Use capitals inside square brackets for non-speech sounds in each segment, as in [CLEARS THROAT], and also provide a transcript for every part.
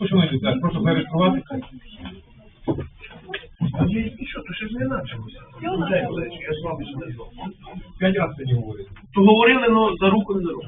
Ну, шановні депутати, прошу зареєструватися. Я нічого, то ще ж не началося. Я з вами ще не знав. П'ять разів сьогодні говорили. То говорили, але за руку не за руку.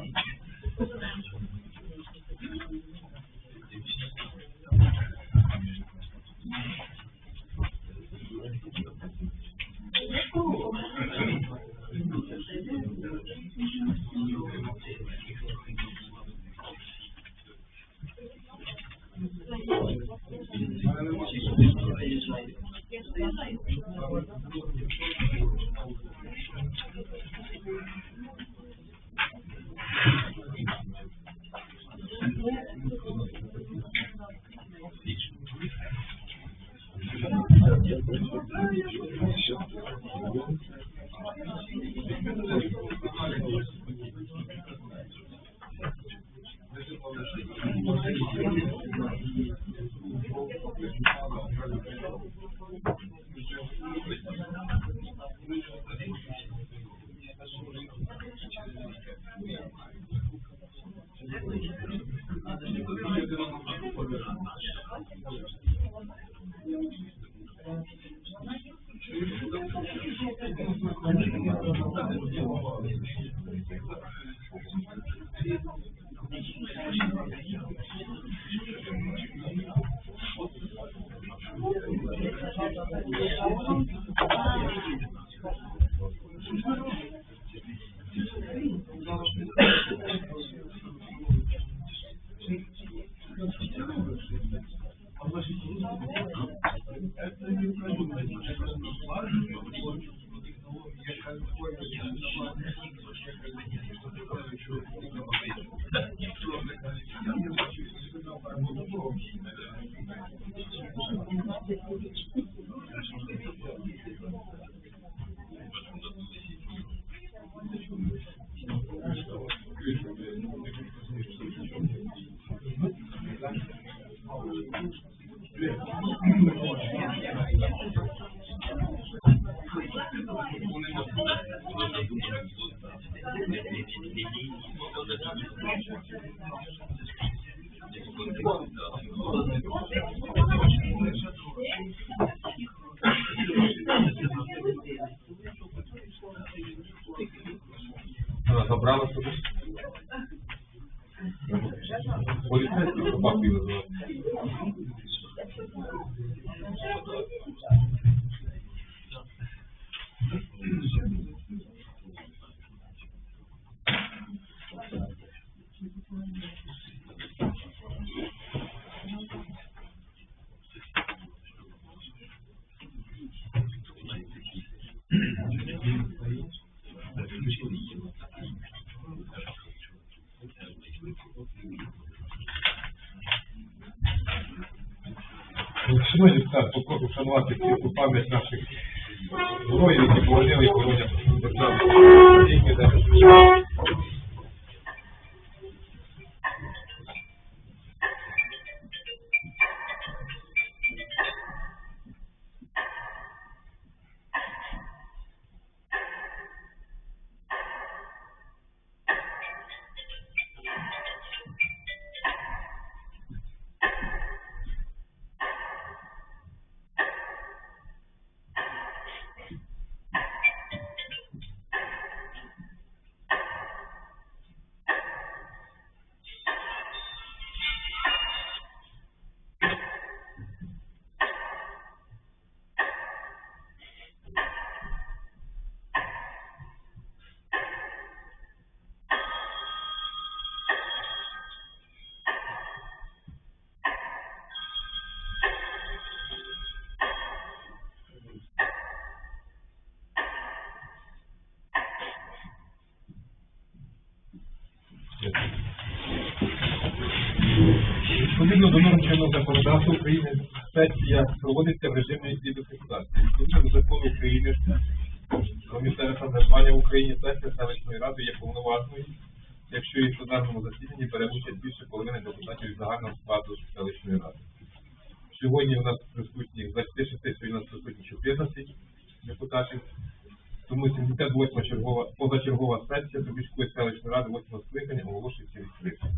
Попрошу вшанувати світу пам'ять наших героїв, які боронили і боронять державу. Законодавства України сесія проводиться в режимі відеофіксації. Відповідно до закону України про місцеве самоврядування в Україні сесія селищної ради є повноважною, якщо її в пленарному засіданні бере участь більше половини депутатів із загального складу селищної ради. Сьогодні у нас присутні 26 сьогодні у нас присутні 14 депутатів. Тому 78 чергова позачергова сесія Трубіжської селищної ради 8 скликання оголошується відкритою.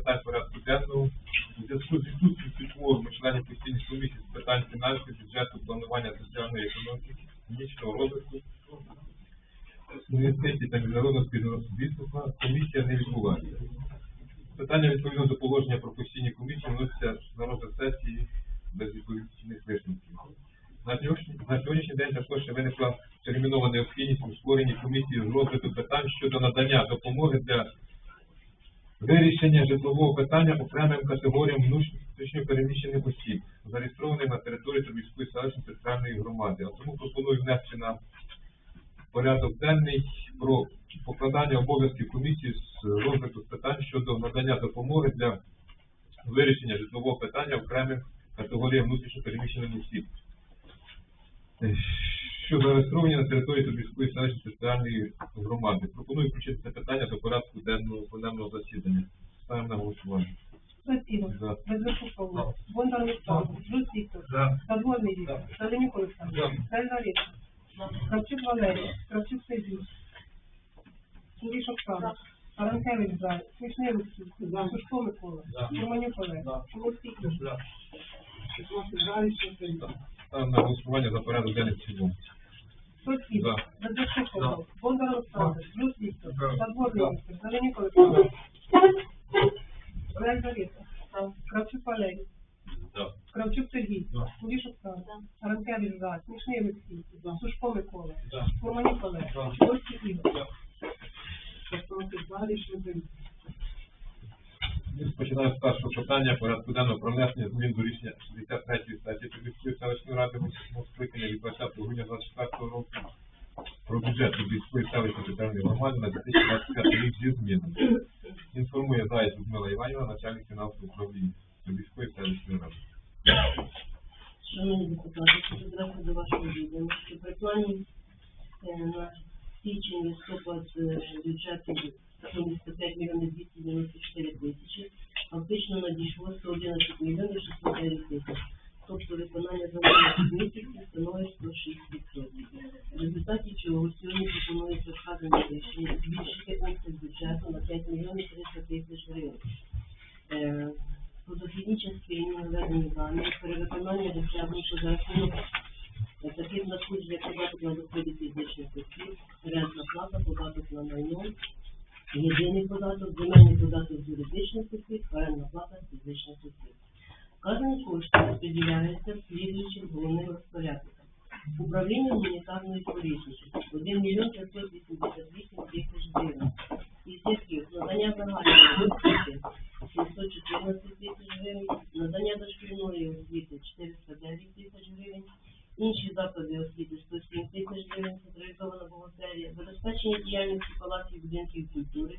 Питань порядку денного. У зв'язку з відсутністю кворуму членів постійних комісій з питань фінансів, бюджету, планування соціальної економіки, економічного розвитку, інвестицій та міжнародного співробітництва комісія не відбувається. Питання відповідно до положення про постійні комісії вносяться на розгляд сесії без відповідних висновків. На сьогоднішній, день також виникла термінова необхідність у створенні комісії з розгляду питань щодо надання допомоги для вирішення житлового питання окремим категоріям внутрішньо переміщених осіб, зареєстрованих на території Тобільської селищної територіальної громади. А тому пропоную внести на порядок денний про покладання обов'язків комісії з розгляду питань щодо надання допомоги для вирішення житлового питання окремим категоріям внутрішньо переміщених осіб, що зареєстровані на території Тобільської селищної територіальної громади. Пропоную включити це питання до порядку денного пленарного засідання. Ставимо на голосування. Спасибо. За. Безвикупово. Бондар Олександр. Жус Віктор. За. Віктор. Савенюк Олександр. За. Сальваріс. Кравчук Валерій. Кравчук Сергій. Куріш Оксана. Таранкевич за. Смішний Олексій. Сушко Микола. Романюк Олег. Олексій Ігор. Ставимо на голосування за порядок денний в цілому. Спасибо. За. Безвикупово. Бондар Олександр. Жус Віктор. За. Задворний Віктор. Савенюк Олександр. Сальваріс. Кравчук Валерій. Кравчук Сергій. За. Куліш Оксана. Таранкевич за. Смішний Олексій. Сушко Микола. За. Романюк Олег. За. Гості Ігор. Починаємо з першого питання порядку денного про внесення змін до рішення 63 статті Тобільської селищної ради восьмого скликання від 20 грудня 24 року про бюджет Тобільської селищної територіальної громади на 2025 рік зі змінами. Інформує Заєць Людмила Іванівна, начальник фінансового управління Тобільської селищної ради. Шановні депутати, зразу до вашого відома, що при плані е, на січень листопад е, бюджету 75 мільйонів 294 тисячі, фактично надійшло 111 мільйонів 609 тисяч. Тобто виконання за минулих місяців становить 106%. В результаті чого сьогодні пропонується вказане рішення збільшити обсяг бюджету на 5 мільйонів 300 тисяч гривень. По дохідній частині наведені дані, перевиконання досягнуто за рахунок таких надходжень, як податок на доходи фізичних осіб, рентна плата, податок на майно, єдиний податок, земельний податок з юридичних осіб, орендна плата з фізичних осіб. Вказані кошти розподіляються слідуючим головним розпорядникам. Управління гуманітарної політики 1 мільйон 588 тисяч гривень, із яких надання загальної освіти 714 тисяч гривень, надання дошкільної освіти 409 тисяч гривень, інші заклади освіти 107 тисяч гривень, централізована бухгалтерія, забезпечення діяльності палаців будинків культури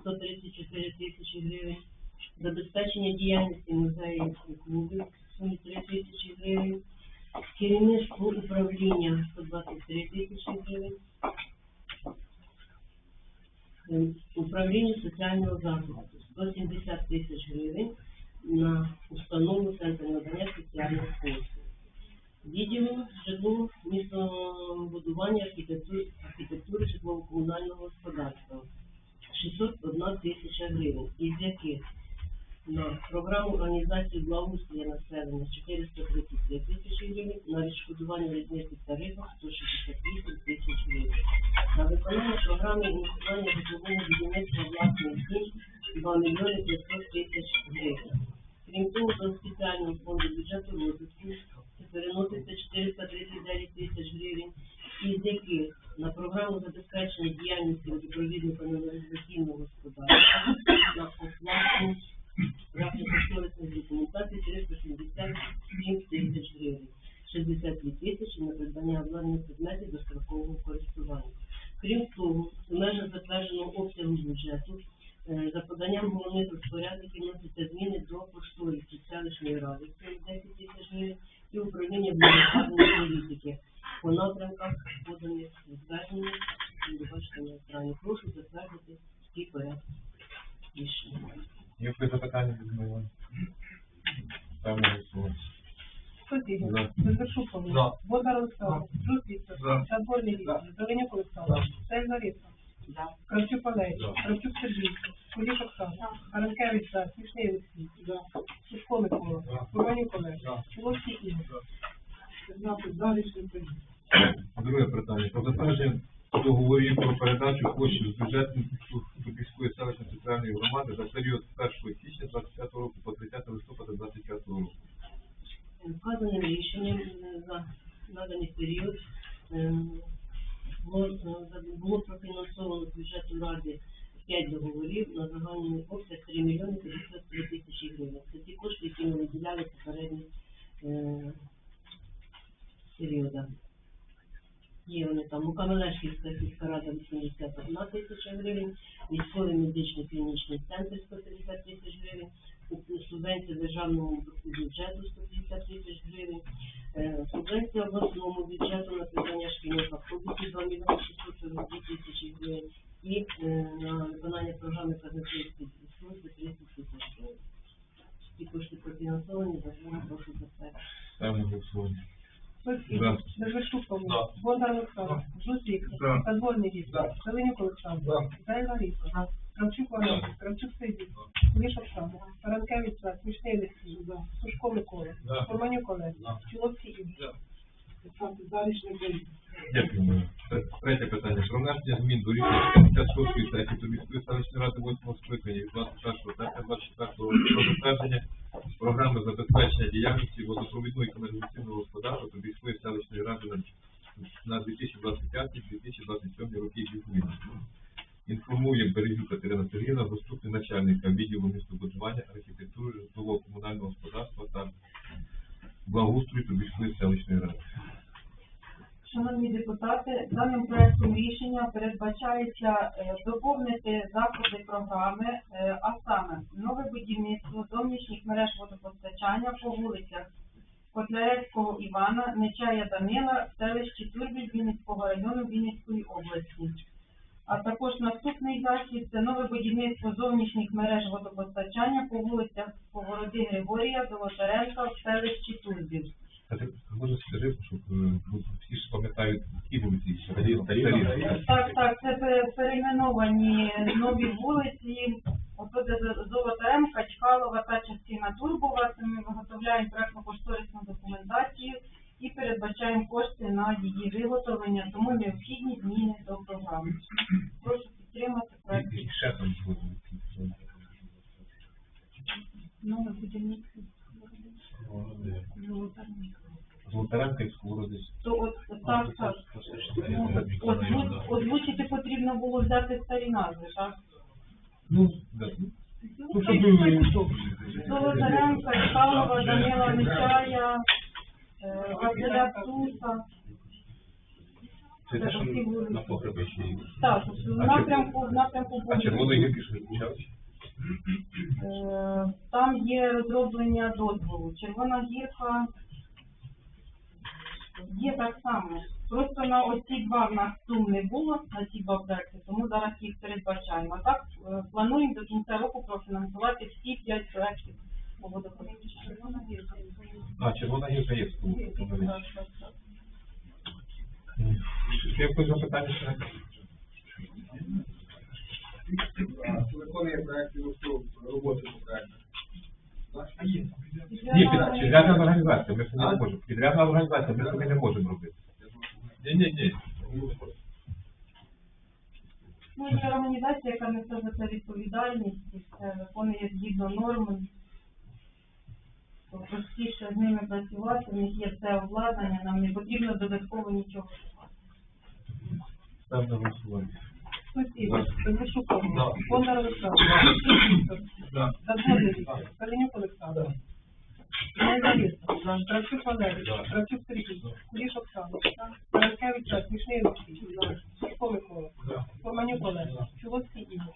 134 тисячі гривень, забезпечення діяльності музеїв і клубів в сумі 3 тисячі гривень, керівництво управління 123 тисячі гривень, управління соціального захисту 170 тисяч гривень на установу центру надання соціальних послуг. Відділу житло містобудування архітектури, архітектури житлово-комунального господарства 601 тисяча гривень, із яких на програму організації благоустрою населення 433 тисячі гривень, на відшкодування різниці тарифів 168 тисяч гривень. На виконання програми інвестування житлового будівництва власних дій 2 мільйони 500 тисяч гривень. Крім того, до спеціального фонду бюджету розвитку переноситься 439 тисяч гривень, із яких на програму забезпечення діяльності водопровідно каналізаційного господарства на оплату проектно-кошторисної документації 377 тисяч гривень, 62 тисячі на придбання обладнаних предметів дострокового користування. Крім того, в межах затвердженого обсягу бюджету е, за поданням головних розпорядників вносяться зміни до кошторисів селищної ради, це 10 тисяч гривень, і управління гуманітарної політики по напрямках поданих звернення, ви бачите на екрані. Прошу затвердити такий порядок рішення. Є якісь запитання від Іванівни? Ставимо на голосування. Спасибо. За. Безвершуково. За. Бондар Олександр. Жус Віктор. За. Задворний Віктор. Зеленюк Олександр. Сальваріс. Кравчук Валерій. Кравчук Сергій, Куліш Оксана, Аранкевич за, Смішний Олексій, Сушко Микола, Романюк Олег, Чоловський Ігор. П'ятнадцять за, рішення прийнято. Друге питання. Про затвердження договорів про передачу коштів з бюджету Дубівської селищної територіальної громади за період з 1 січня 25 року по 30 листопада 25 року. Вказаним рішенням е, за наданий період е, було, е, профінансовано з бюджету ради 5 договорів на загальний обсяг 3 мільйони 53 тисячі гривень. Це ті кошти, які ми виділяли попередніх е. Є вони там у Каменешківська сільська рада 81 тисяча гривень, військовий медичний клінічний центр 150 тисяч гривень, субвенція державному бюджету 150 тисяч гривень, е, субвенція обласному бюджету на придбання шкільних автобусів 2 мільйони 642 тисячі гривень і е, на виконання програми казначейської служби 30 тисяч гривень. Ці кошти профінансовані, держава прошу затвердити. Ставимо голосування. Олексій, За. Безвершук Бондар Олександр, Жусік. Подвольний Віктор, Зеленюк Олександр, Зайна Ліса, Кравчук Валерій, Кравчук Сергій, Куліш Оксана, Таранкевич за, Смішний Олексій, Сушко Микола. Форманюк Олег, Чоловський Ігор. Дякую. Третє питання. Про внесення змін до рішення 56 сесії Тобільської селищної ради 8 скликання від 21 серпня 24 року про затвердження програми забезпечення діяльності водопровідного і каналізаційного господарства Тобільської селищної ради на- на 2025-2027 роки зі. Інформує Березюк Катерина Сергійовна, заступник начальника відділу містобудування, архітектури, житлового комунального господарства та благоустрою Тобільської селищної ради. Шановні депутати, даним проектом рішення передбачається е, доповнити заходи програми, е, а саме нове будівництво зовнішніх мереж водопостачання по вулицях Котляревського Івана, Нечая Данила, в селищі Турбіль Вінницького району Вінницької області. А також наступний захід це нове будівництво зовнішніх мереж водопостачання по вулицях Сковороди Григорія, Золотаренка в селищі Турбіль. Ти може скажи, щоб е, ну, всі ж пам'ятають, які вулиці старі, старі. Так, так, це перейменовані нові вулиці. Ото де З- Золотаренка, Чкалова та частина Турбова. Це ми виготовляємо проектно-кошторисну документацію і передбачаємо кошти на її виготовлення, тому необхідні зміни до програми. Прошу підтримати проект. І ще там були. Нове будівництво. Золотаренка і Сковороди. То от так, так. Ну, озву- Озвучити потрібно було взяти старі назви, так? Ну, да. Ну, щоб Золотаренка, Чкалова, Данила Нечая, е, Василя Туса. Це те, що на погребищі. Так, в напрямку, в напрямку А червоний Богу. гірки? Е, Там є розроблення дозволу. Червона гірка є так само. Просто на оці два в нас сум не було, на ці два проекти, тому зараз їх передбачаємо. А так е, плануємо до кінця року профінансувати всі п'ять проектів по гірка. А, червона гірка є. Ще якось запитання ще? Виконує проект роботи по проекту. Ні, підрядна організація, ми собі не можемо. Підрядна організація, ми собі не можемо робити. Ні, ні, ні. Ну, є організація, яка несе за це відповідальність, і все виконує згідно норм. То Простіше з ними працювати, в них є все обладнання, нам не потрібно додатково нічого. Став на голосування. Павло, За. Бондар Олександр, Віктор, Зеленюк Олександр, Зайна Ліса, Кравчук Валерій, Кравчук Сергій, Куліш Оксана, Таранкевич Смішний Олексій, Сушко Микола, Форманюк Олег, Чоловський Ігор.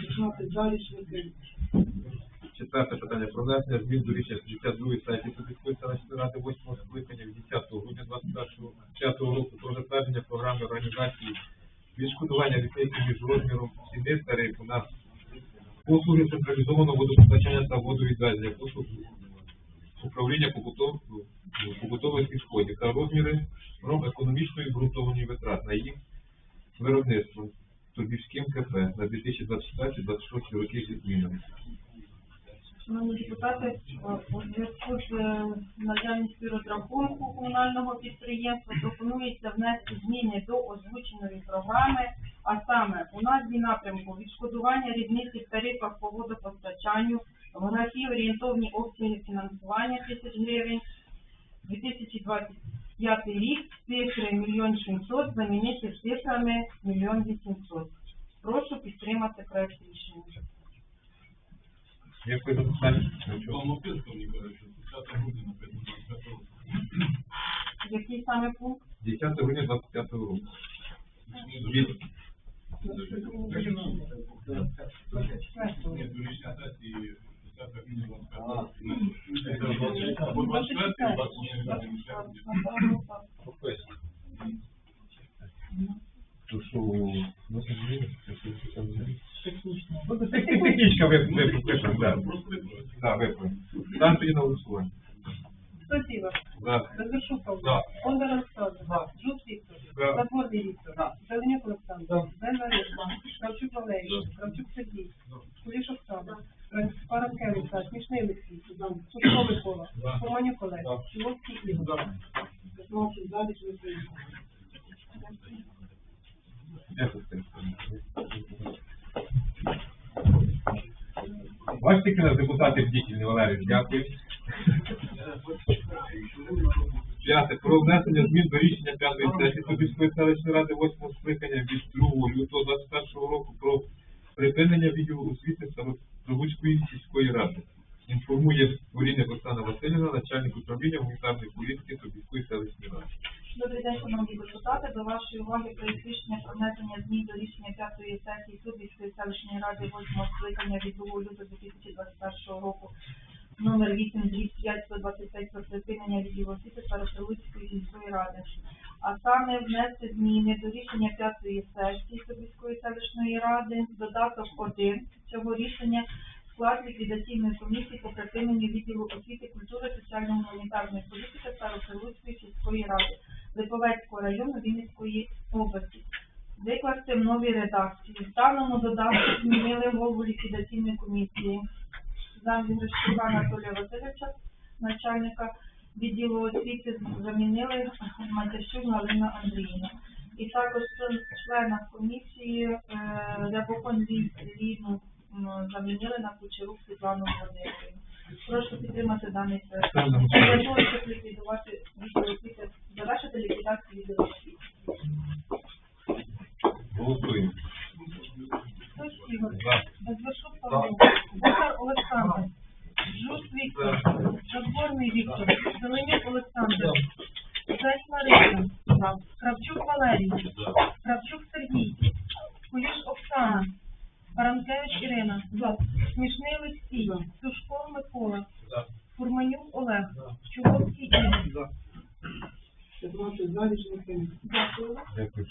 П'ятнадцять за, рішення. Четверте питання про внесення змін до рішення 62 сесії Субської селищної ради 8 скликання від 10 грудня 2025 року про затвердження програми організації відшкодування різниці між розміром ціни тарифу на послуги централізованого водопостачання та водовідведення, послуг управління побутов- побутових відходів та розміри економічної ґрунтованої витрат на їх виробництво. Тобівським КП на 2024-2026 роки зі змінами. Шановні депутати, е, у зв'язку з е, наявністю розрахунку комунального підприємства пропонується внести зміни до озвученої програми, а саме у назві напрямку відшкодування різниці в тарифах по водопостачанню, в графі орієнтовні обсяги фінансування тисяч гривень, 2025 рік цифри мільйон 700 замінити цифрами мільйон 800. Прошу підтримати проект рішення. Дякую за питання. Який саме пункт? 10 грудня 25 року. Ну це зміни, це все там зміни. Ну, це тех- технічка ви ви пропишемо, да. Да, тоді на голосування. Спасибо. За. Безвершук За. Павло. Бондар Олександр. Жук Віктор. За. Заборний Віктор. Зеленюк Олександр. Бен Валерій. Кравчук Валерій. Кравчук Сергій. Куліш Оксана. Паранкевич. За. Смішний Олексій. Сушко Микола. Романюк Олег. Чуловський Ігор. П'ятнадцять за, рішення прийнято. Дякую. Бачите, які у нас депутати бдительні, Валерій, П'яте. Про внесення змін до рішення п'ятої сесії Тобільської селищної ради восьмого скликання від 2 лютого 2021 року про припинення відділу освіти Стародробуцької сільської ради. Інформує Олійник Оксана Васильівна, начальник управління гуманітарної політики Тобільської селищної ради. Добрий день, шановні депутати. До вашої уваги проєкт рішення про внесення змін до рішення п'ятої сесії Судівської селищної ради восьмого скликання від 2 лютого 2021 року номер 8205 125 про припинення відділу освіти Староселицької сільської ради. А саме внести зміни до рішення п'ятої сесії Судівської селищної ради, додаток 1 цього рішення склад ліквідаційної комісії по припиненню відділу освіти, культури, соціально-гуманітарної політики Староселицької сільської ради Липовецького району Вінницької області. Викласти в новій редакції. В даному додатку змінили голову ліквідаційної комісії. Замі Грищука Анатолія Васильовича, начальника відділу освіти, замінили Матящук Галина Андріївна. І також члена комісії е, Рябокон Ліну замінили на Кучерук Світлану Володимирівну. Прошу підтримати даний проект. Того, щоб ліквідувати відділ освіти, завершити ліквідацію відділу освіти. Голосуємо. Хтось Ігор. За. Безвершук Павло. Бондар Олександр. Жук Віктор. Заборний Віктор. Зеленюк Олександр. Зайць Марина. Кравчук Валерій. Кравчук Сергій. Куліш Оксана. Баранкевич Ірина. Смішний Олексій. Сушков Микола. Фурманюк Олег. Чуговський Ігор. П'ятнадцять за, рішення прийнято. Дякую. Дякую.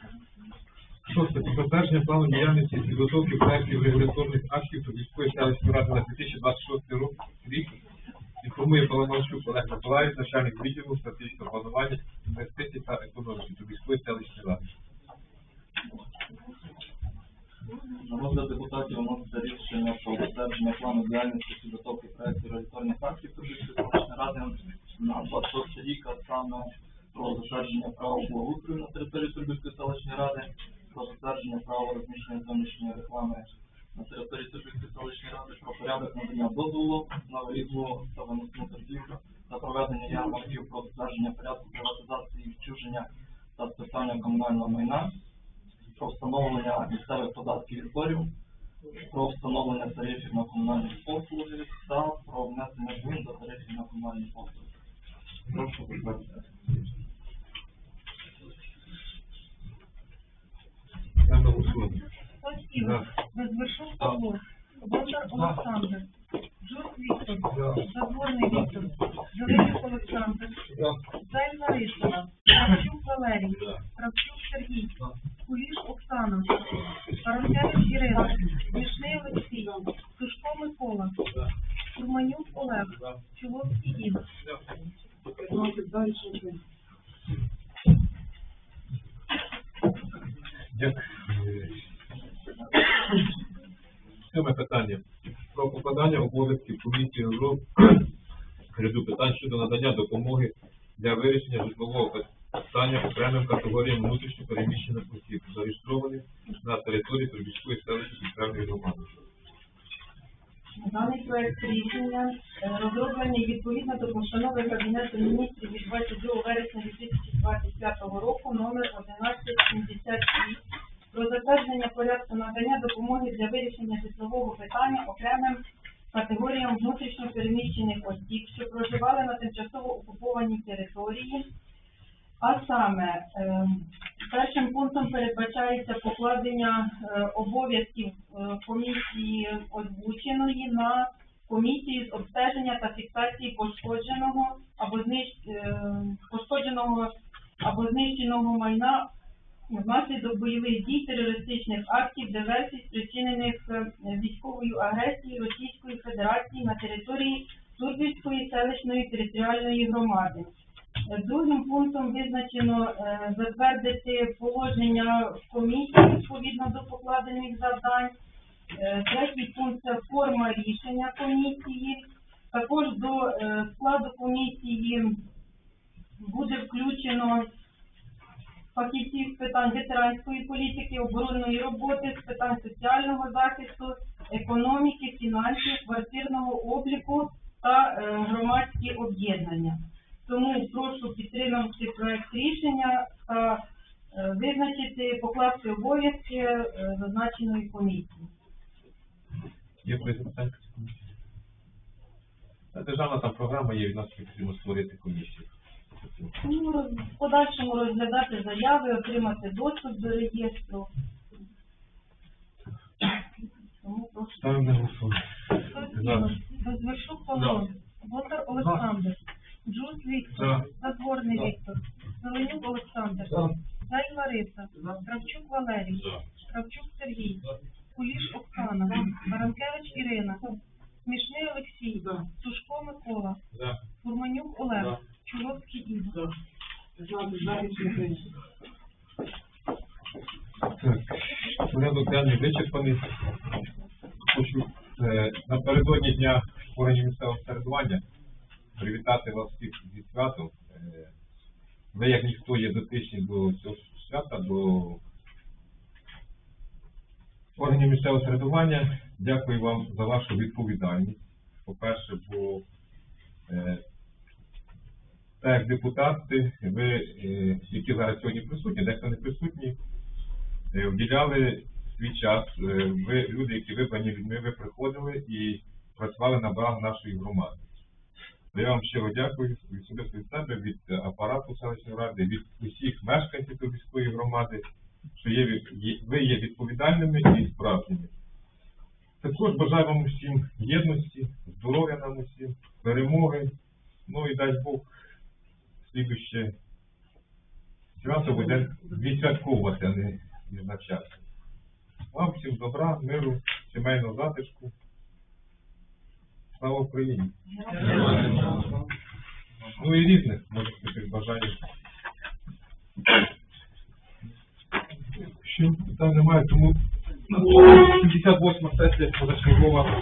Шосте. Про затвердження плану діяльності з підготовки проєктів регуляторних актів Тобільської селищної ради на 2026 рок- рік. Інформує Паламарчук Олег Миколаївич, начальник відділу стратегічного планування, інвестицій та економіки Тобільської селищної ради. На розгляд депутатів вноситься рішення про затвердження плану діяльності підготовки проєктів регуляторних актів Тобільської селищної ради. На 26 рік, а саме про затвердження права благоустрою на території Тобільської селищної ради, про затвердження права розміщення зовнішньої реклами на території Тобільської селищної ради, про порядок надання дозволу на виїзну та виносну торгівлю та проведення ярмарків, про затвердження порядку приватизації, відчуження та списання комунального майна, про встановлення місцевих податків і зборів, про встановлення тарифів на комунальні послуги та про внесення змін до тарифів на комунальні послуги. Прошу голосування. Хтось Ігор. Павло. Бондар Олександр. Віктор. Заборний Віктор. Зеленюк Олександр. Зайць Лариса. Кравчук Валерій. Кравчук Сергій. Куліш Оксана. Паранкевич Ірина. Смішний Олексій. Сушко Микола. Фурманюк Олег. Чуловський рішення. Дякую. Сьоме питання. Про покладання обов'язків комісії РУ [CLEARS THROAT] ряду питань щодо надання допомоги для вирішення житлового питання окремим категоріям внутрішньо переміщених осіб, зареєстрованих на території Трубівської селищної територіальної громади. Даний проект рішення е, розроблений відповідно до постанови Кабінету міністрів від 22 вересня 2025 року номер 1176 про затвердження порядку надання допомоги для вирішення житлового питання окремим категоріям внутрішньо переміщених осіб, що проживали на тимчасово окупованій території. А саме, е, першим пунктом передбачається покладення е, обов'язків е, комісії озвученої на комісію з обстеження та фіксації пошкодженого або е, пошкодженого або знищеного майна внаслідок бойових дій, терористичних актів, диверсій, спричинених е, військовою агресією Російської Федерації на території Турбівської селищної територіальної громади. Е, Другим пунктом визначено е, затвердити положення комісії відповідно до покладених завдань. Третій пункт це форма рішення комісії. Також до складу комісії буде включено фахівців з питань ветеранської політики, оборонної роботи, з питань соціального захисту, економіки, фінансів, квартирного обліку та е, громадські об'єднання. Тому прошу підтримати проект рішення та е, визначити, покласти обов'язки е, зазначеної комісії. Та Державна там програма є, від нас потрібно створити комісію. Ну, в подальшому розглядати заяви, отримати доступ до реєстру. Тому прошу. Ставимо на голосування. За. Безвершук Павло, Бондар Олександр, Джуз Віктор, Задворний Віктор, Зеленюк Олександр, Зай Лариса, Кравчук Валерій, Кравчук Сергій, Куліш Оксана, Баранкевич Ірина, Смішний Олексій, Сушко Микола. Фурманюк Олег. Так, порядок денний вичерпаний. Хочу е, напередодні дня органів місцевого самоврядування привітати вас всіх зі святом. Е, ви, як ніхто, є дотичні до цього свята, до органів місцевого самоврядування. Дякую вам за вашу відповідальність. По-перше, бо е, так депутати, ви, е, які зараз сьогодні присутні, дехто не присутні, е, вділяли свій час. Е, Ви люди, які вибрані людьми, ви приходили і працювали на благо нашої громади. Я вам щиро дякую особисто від себе, від апарату селищної ради, від усіх мешканців Тобільської громади, що є- ви є відповідальними і справжніми. Також бажаю вам усім єдності, здоров'я нам усім, перемоги. Ну і дай Бог слідуще свято буде відсвятковувати, а не відзначати. Вам всім добра, миру, сімейного затишку. Слава Україні! Ну і різних, може, таких бажань. Що питань немає, тому 78 сесія позачергова